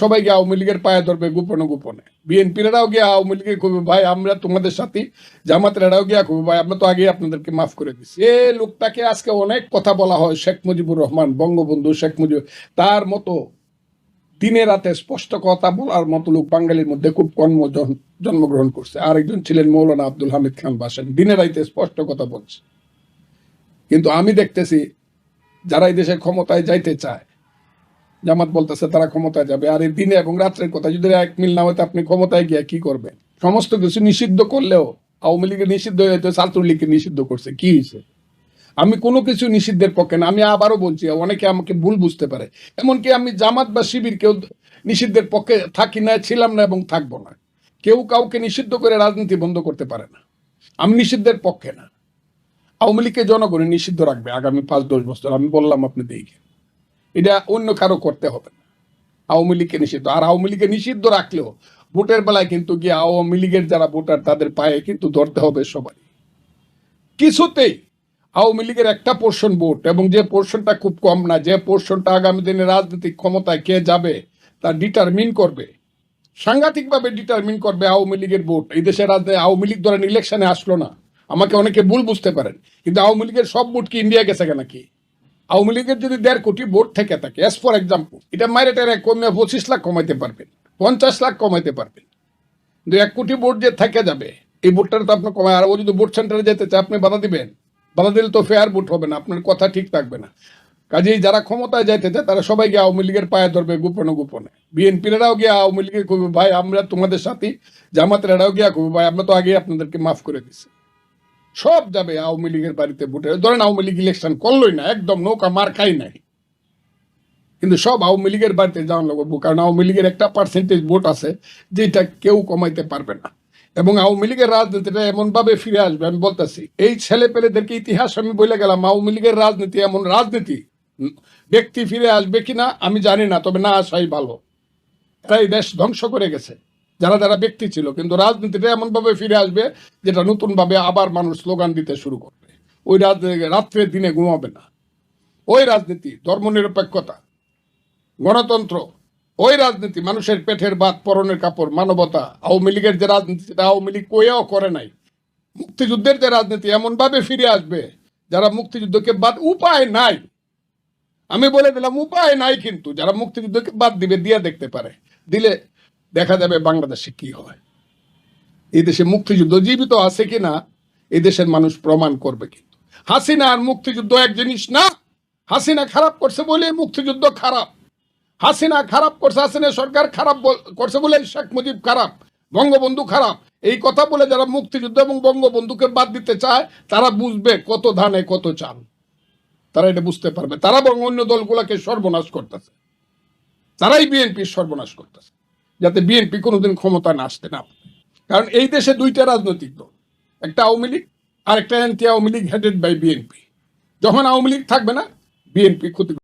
সবাই আওয়ামী লীগের পায়ে ধরবে গোপনে গোপনে। বিএনপিরাও গিয়ে আওয়ামী লীগের কবি, ভাই, আমরা তোমাদের সাথে, জামাতেরাও গিয়া কবি, ভাই, আমরা তো আগে আপনাদেরকে মাফ করে দিচ্ছি এ লোকটাকে আজকে অনেক কথা বলা হয় শেখ মুজিবুর রহমান, বঙ্গবন্ধু শেখ মুজিব। তার মতো দিনে রাতে স্পষ্ট কথা বলার মতো লোক বাঙালির মধ্যে খুব কর্ম জন- জন্মগ্রহণ করছে। আরেকজন ছিলেন মৌলানা আব্দুল হামিদ খান বাসেন, দিনে রাইতে স্পষ্ট কথা বলছে। কিন্তু আমি দেখতেছি, যারা এই দেশে ক্ষমতায় যাইতে চায় জামাত বলতেছে, তারা ক্ষমতায় যাবে। আর এই দিনে এবং রাত্রের কথা, যদি এক মিল না হয়তো আপনি ক্ষমতায় গিয়ে কি করবেন? সমস্ত কিছু নিষিদ্ধ করলেও আওয়ামী লীগের নিষিদ্ধ হয়েছে ছাত্রলীগকে নিষিদ্ধ করছে। কি হয়েছে আমি কোনো কিছু নিষিদ্ধের পক্ষে না, আমি আবারও বলছি, অনেকে আমাকে ভুল বুঝতে পারে। এমনকি আমি জামাত বা শিবির কেউ নিষিদ্ধের পক্ষে থাকি না, ছিলাম না এবং থাকব না। কেউ কাউকে নিষিদ্ধ করে রাজনীতি বন্ধ করতে পারে না। আমি নিষিদ্ধের পক্ষে না। আওয়ামী লীগকে জনগণের নিষিদ্ধ রাখবে আগামী পাঁচ, দশ বছর। আমি বললাম আপনি দেখে এটা অন্য কারও করতে হবে। না আওয়ামী লীগকে নিষিদ্ধ। আর আওয়ামী লীগকে নিষিদ্ধ রাখলেও ভোটের বেলায় কিন্তু গিয়ে আওয়ামী লীগের যারা ভোটার, তাদের পায়ে কিন্তু ধরতে হবে সবাই কিছুতেই আওয়ামী লীগের একটা পোর্শন ভোট এবং যে পোর্শনটা খুব কম না, যে পোর্শনটা আগামী দিনে রাজনৈতিক ক্ষমতায় কে যাবে তা ডিটারমিন করবে। সাংঘাতিকভাবে ডিটারমিন করবে আওয়ামী লীগের ভোট। এই দেশের রাজনীতি আওয়ামী লীগ ধরেন ইলেকশনে আসলো না। আমাকে অনেকে ভুল বুঝতে পারেন। কিন্তু আওয়ামী লীগের সব ভোট কি ইন্ডিয়া গেছে কেন কি আওয়ামী লীগের যদি দেড় কোটি ভোট থেকে থাকে অ্যাজ ফর এক্সাম্পল এটা মাইরে কমে পঁচিশ লাখ কমাইতে পারবেন পঞ্চাশ লাখ কমাইতে পারবেন কিন্তু এক কোটি ভোট যে থেকে যাবে, এই ভোটটা তো আপনি কমায়। আর ও যদি ভোট সেন্টারে যেতে চায়, আপনি বাধা দিবেন। বাধা দিলে তো ফেয়ার ভোট হবে না, আপনার কথা ঠিক থাকবে না। কাজেই যারা ক্ষমতায় যাইতে চায়, তারা সবাই গিয়ে আওয়ামী লীগের পায়ে ধরবে গোপনে গোপনে। বিএনপিরাও গিয়ে আওয়ামী লীগের কবি, ভাই, আমরা তোমাদের সাথে, জামাতেরাও গিয়া কবি, ভাই, আমরা তো আগে আপনাদেরকে মাফ করে দিছি। সব যাবে আওয়ামী লীগের বাড়িতে ভোটে ধরেন আওয়ামী লীগ ইলেকশন করলোই না, একদম নৌকা মার খাই নাই। কিন্তু সব আওয়ামী লীগের বাড়িতে যাওয়ান লাগবো কারণ আওয়ামী লীগের একটা পার্সেন্টেজ ভোট আছে, যেটা কেউ কমাইতে পারবে না। এবং আওয়ামী লীগের রাজনীতিটা এমনভাবে ফিরে আসবে, আমি বলতেছি, এই ছেলে পেলেদেরকে ইতিহাস আমি বলে গেলাম, আওয়ামী লীগের রাজনীতি এমন রাজনীতি ব্যক্তি ফিরে আসবে কিনা আমি জানি না, তবে না আসাই ভালো। এই দেশ ধ্বংস করে গেছে। যারা যারা ব্যক্তি ছিল, কিন্তু রাজনীতিটা এমনভাবে ফিরে আসবে যেটা নতুনভাবে আবার মানুষ স্লোগান দিতে শুরু করবে। ওই রাজনীতি রাত্রে দিনে ঘুমাবে না। ওই রাজনীতি ধর্মনিরপেক্ষতা, গণতন্ত্র, ওই রাজনীতি মানুষের পেটের বাদ, পরনের কাপড়, মানবতা, আওয়ামী লীগের যে রাজনীতি, সেটা আওয়ামী লীগ কয়েও করে নাই। মুক্তিযুদ্ধের যে রাজনীতি এমনভাবে ফিরে আসবে, যারা মুক্তিযুদ্ধকে বাদ, উপায় নাই। আমি বলে দিলাম, উপায় নাই কিন্তু, যারা মুক্তিযুদ্ধকে বাদ দিবে, দিয়ে দেখতে পারে। দিলে দেখা যাবে বাংলাদেশে কি হয়। এই দেশে মুক্তিযুদ্ধ জীবিত আছে কিনা, এই দেশের মানুষ প্রমাণ করবে কিন্তু। হাসিনা আর মুক্তিযুদ্ধ এক জিনিস না, হাসিনা খারাপ করছে বলে মুক্তিযুদ্ধ খারাপ। হাসিনা খারাপ করছে, হাসিনা সরকার খারাপ করছে বলে শেখ মুজিব খারাপ, বঙ্গবন্ধু খারাপ। এই কথা বলে যারা মুক্তিযুদ্ধ এবং বঙ্গবন্ধুকে বাদ দিতে চায়, তারা বুঝবে কত ধানে কত চাল। তারা এটা বুঝতে পারবে। তারা বরং অন্য দলগুলোকে সর্বনাশ করতেছে। তারাই বিএনপির সর্বনাশ করতেছে। যাতে বিএনপি কোনোদিন ক্ষমতা না আসতে না কারণ এই দেশে দুইটা রাজনৈতিক দল, একটা আওয়ামী লীগ আর একটা anti Awami League headed by BNP যখন আওয়ামী লীগ থাকবে না বিএনপি ক্ষতি